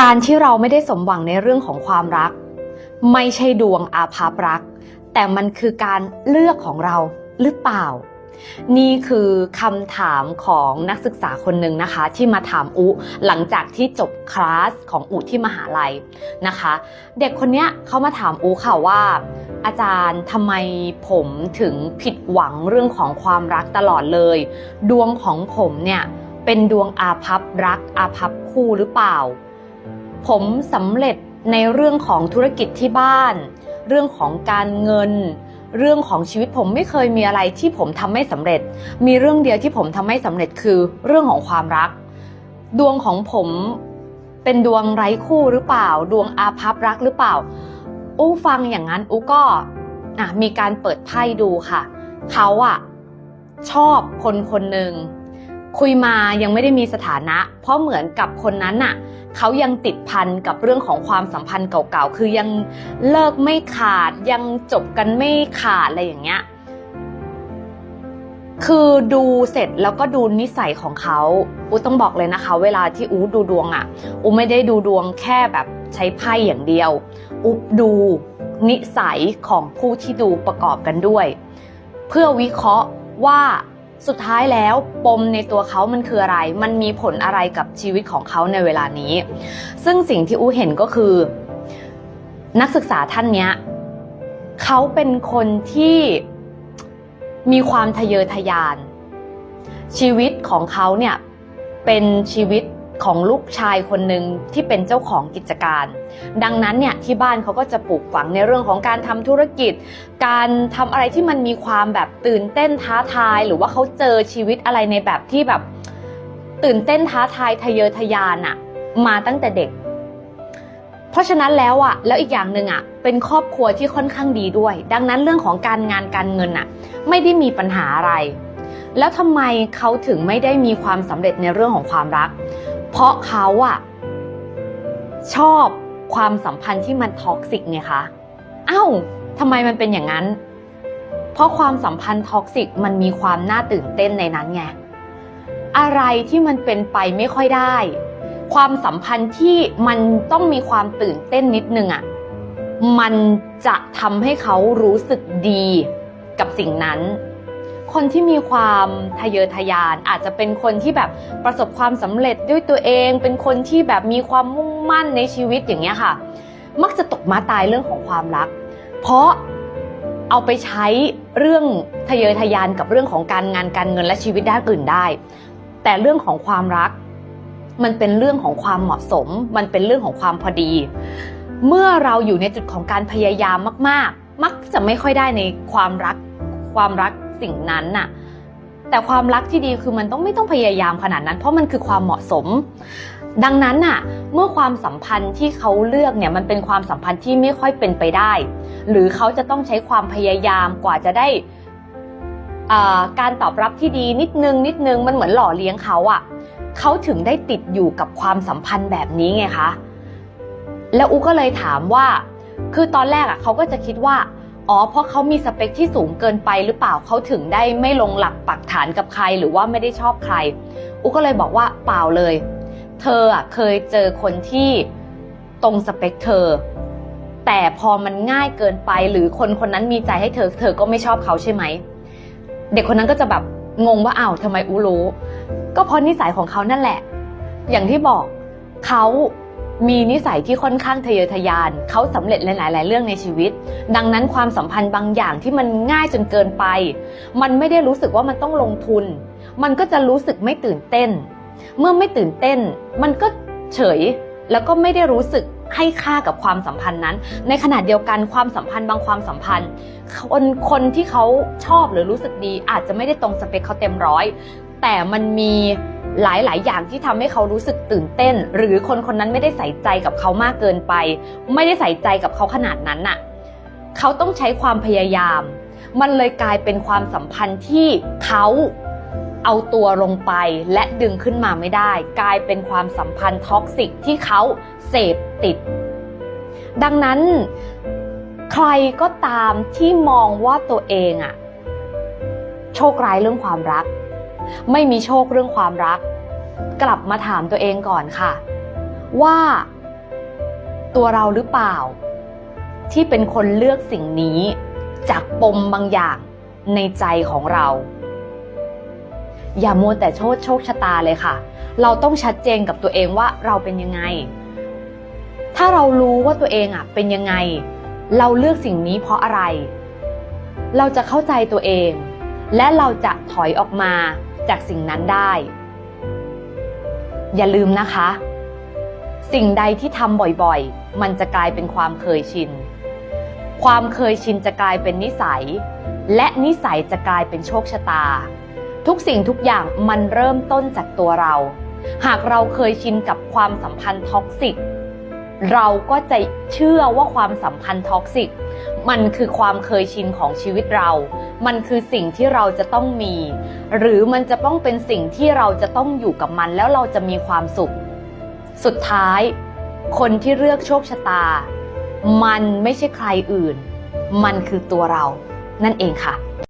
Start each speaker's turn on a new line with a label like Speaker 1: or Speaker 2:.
Speaker 1: การที่เราไม่ได้สมหวังในเรื่องของความรัก ไม่ใช่ดวงอาภัพรัก แต่มันคือการเลือกของเราหรือเปล่า นี่คือคำถามของนักศึกษาคนหนึ่งนะคะ ที่มาถามอุหลังจากที่จบคลาสของอุที่มหาลัยนะคะ เด็กคนนี้เขามาถามอุค่ะว่า อาจารย์ทำไมผมถึงผิดหวังเรื่องของความรักตลอดเลย ดวงของผมเนี่ยเป็นดวงอาภัพรักอาภัพคู่หรือเปล่า ผมสำเร็จในเรื่องของธุรกิจที่บ้าน เรื่องของการเงิน เรื่องของชีวิตผมไม่เคยมีอะไรที่ผมทำไม่สำเร็จ มีเรื่องเดียวที่ผมทำไม่สำเร็จคือเรื่องของความรัก ดวงของผมเป็นดวงไร้คู่หรือเปล่า ดวงอาภัพรักหรือเปล่า อู้ฟังอย่างนั้นอู้ก็มีการเปิดไพ่ดูค่ะ เขาอะชอบคนคนหนึ่ง คุยมายังไม่ได้มีสถานะ เพราะเหมือนกับคนนั้นน่ะเขายังติดพันกับเรื่องของความสัมพันธ์เก่าๆ คือยังเลิกไม่ขาดยังจบกันไม่ขาดอะไรอย่างเงี้ย คือดูเสร็จแล้วก็ดูนิสัยของเขาอูต้องบอกเลยนะคะ เวลาที่อูดูดวงอะ่ะอูไม่ได้ดูดวงแค่แบบใช้ไพ่อย่างเดียวอูดูนิสัยของผู้ที่ดูประกอบกันด้วย เพื่อวิเคราะห์ว่า สุดท้ายแล้วปมในตัวเขามันคืออะไร มันมีผลอะไรกับชีวิตของเขาในเวลานี้ ซึ่งสิ่งที่อูเห็นก็คือ นักศึกษาท่านเนี้ยเขาเป็นคนที่มีความทะเยอทะยาน ชีวิตของเขาเนี่ยเป็นชีวิต ของลูกชายคนหนึ่งที่เป็นเจ้าของกิจการ ดังนั้นเนี่ยที่บ้านเขาก็จะปลูกฝังในเรื่องของการทำธุรกิจ การทำอะไรที่มันมีความแบบตื่นเต้นท้าทาย หรือว่าเขาเจอชีวิตอะไรในแบบที่แบบ ตื่นเต้นท้าทายทะเยอทะยานอะมาตั้งแต่เด็ก เพราะฉะนั้นแล้วอะแล้วอีกอย่างหนึ่งอะเป็นครอบครัวที่ค่อนข้างดีด้วย ดังนั้นเรื่องของการงานการเงินอะไม่ได้มีปัญหาอะไร แล้วทำไมเขาถึงไม่ได้มีความสำเร็จในเรื่องของความรัก เพราะเขาอะชอบความสัมพันธ์ที่มันท็อกซิกไงคะเอ้าทำไมมันเป็นอย่างนั้น เพราะความสัมพันธ์ท็อกซิกมันมีความน่าตื่นเต้นในนั้นไง อะไรที่มันเป็นไปไม่ค่อยได้ ความสัมพันธ์ที่มันต้องมีความตื่นเต้นนิดนึงอะ่ะ มันจะทำให้เขารู้สึกดีกับสิ่งนั้น คนที่มีความทะเยอทะยาน อาจจะเป็นคนที่แบบประสบความสำเร็จด้วยตัวเอง เป็นคนที่แบบมีความมุ่งมั่นในชีวิตอย่างเงี้ยค่ะ มักจะตกมาตายเรื่องของความรัก เพราะเอาไปใช้เรื่องทะเยอทะยานกับเรื่องของการงานการเงินและชีวิตด้านอื่นได้ แต่เรื่องของความรัก มันเป็นเรื่องของความเหมาะสม มันเป็นเรื่องของความพอดี เมื่อเราอยู่ในจุดของการพยายามมาก ๆ มักจะไม่ค่อยได้ในความรักความรัก สิ่งนั้นน่ะแต่ความรักที่ดีคือมันต้องไม่ต้องพยายามขนาดนั้น เพราะมันคือความเหมาะสม ดังนั้นน่ะเมื่อความสัมพันธ์ที่เขาเลือกเนี่ยมันเป็นความสัมพันธ์ที่ไม่ค่อยเป็นไปได้ หรือเขาจะต้องใช้ความพยายามกว่าจะได้การตอบรับที่ดีนิดนึงนิดนึงมันเหมือนหล่อเลี้ยงเขาอะ่ะเขาถึงได้ติดอยู่กับความสัมพันธ์แบบนี้ไงคะแล้วอูก็เลยถามว่า คือตอนแรกอะ่ะเขาก็จะคิดว่า อ๋อ เพราะเขามีสเปคที่สูงเกินไปหรือเปล่าเขาถึงได้ไม่ลงหลักปักฐานกับใครหรือว่าไม่ได้ชอบใครอูก็เลยบอกว่าเปล่าเลย เธออะเคยเจอคนที่ตรงสเปคเธอ แต่พอมันง่ายเกินไปหรือคนคนนั้นมีใจให้เธอ เธอก็ไม่ชอบเขาใช่ไหม เด็กคนนั้นก็จะแบบงงว่าอ้าวทำไมอูรู้ ก็เพราะนิสัยของเขานั่นแหละ อย่างที่บอกเขา มีนิสัยที่ค่อนข้างทะเยอทะยาน เขาสำเร็จในหลาย ๆ เรื่องในชีวิต ดังนั้นความสัมพันธ์บางอย่างที่มันง่ายจนเกินไป มันไม่ได้รู้สึกว่ามันต้องลงทุน มันก็จะรู้สึกไม่ตื่นเต้น เมื่อไม่ตื่นเต้น มันก็เฉยแล้วก็ไม่ได้รู้สึกให้ค่ากับความสัมพันธ์นั้น ในขณะเดียวกันความสัมพันธ์บางความสัมพันธ์ คนคนที่เขาชอบหรือรู้สึกดีอาจจะไม่ได้ตรงสเปคเขาเต็มร้อย แต่มันมี หลายๆ อย่างที่ทำให้เขารู้สึกตื่นเต้น หรือคนคนนั้นไม่ได้ใส่ใจกับเขามากเกินไป ไม่ได้ใส่ใจกับเขาขนาดนั้นน่ะเขาต้องใช้ความพยายาม มันเลยกลายเป็นความสัมพันธ์ที่เขาเอาตัวลงไปและดึงขึ้นมาไม่ได้ กลายเป็นความสัมพันธ์ท็อกซิกที่เขาเสพติด ดังนั้น ใครก็ตามที่มองว่าตัวเองอะโชคร้ายเรื่องความรัก ไม่มีโชคเรื่องความรัก กลับมาถามตัวเองก่อนค่ะ ว่า ตัวเราหรือเปล่า ที่เป็นคนเลือกสิ่งนี้ จากปมบางอย่างในใจของเรา อย่ามัวแต่โชดโชคชะตาเลยค่ะ เราต้องชัดเจนกับตัวเองว่าเราเป็นยังไง ถ้าเรารู้ว่าตัวเองอะเป็นยังไง เราเลือกสิ่งนี้เพราะอะไร เราจะเข้าใจตัวเองและเราจะถอยออกมา จากสิ่งนั้นได้ อย่าลืมนะคะ สิ่งใดที่ทำบ่อยๆ มันจะกลายเป็นความเคยชิน ความเคยชินจะกลายเป็นนิสัย และนิสัยจะกลายเป็นโชคชะตา ทุกสิ่งทุกอย่างมันเริ่มต้นจากตัวเรา หากเราเคยชินกับความสัมพันธ์ท็อกซิกเราก็จะเชื่อว่าความสัมพันธ์ท็อกซิก มันคือความเคยชินของชีวิตเรา มันคือสิ่งที่เราจะต้องมี หรือมันจะต้องเป็นสิ่งที่เราจะต้องอยู่กับมันแล้วเราจะมีความสุข สุดท้าย คนที่เลือกโชคชะตา มันไม่ใช่ใครอื่น มันคือตัวเรา นั่นเองค่ะ